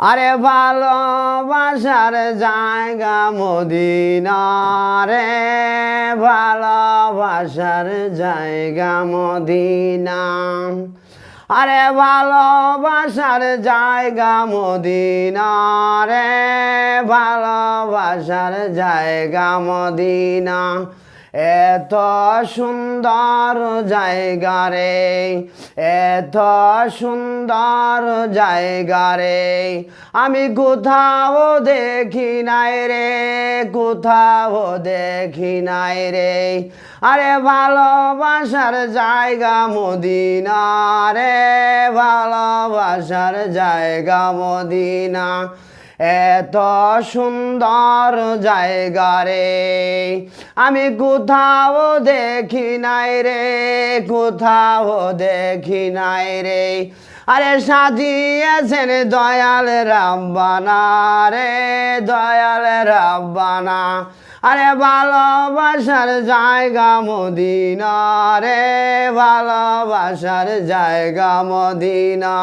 আরে ভালোবাসার জায়গা মদিনা রে ভালোবাসার জায়গা মদিনা। আরে ভালোবাসার জায়গা মদিনা রে ভালোবাসার জায়গা মদিনা। এত সুন্দর জায়গা রে, এত সুন্দর জায়গা রে। আমি কোথাও দেখি নাই রে, কোথাও দেখি নাই রে। আরে ভালোবাসার জায়গা মদিনা রে, ভালোবাসার জায়গা মদিনা। এত সুন্দর জায়গা রে। আমি কোথাও দেখি নাই রে, কোথাও দেখি নাই রে। আরে সাজিয়েছেন দয়াল রাব্বানা রে, দয়াল রাব্বানা। আরে ভালোবাসার জায়গা মদিনা রে, ভালোবাসার জায়গা মদিনা।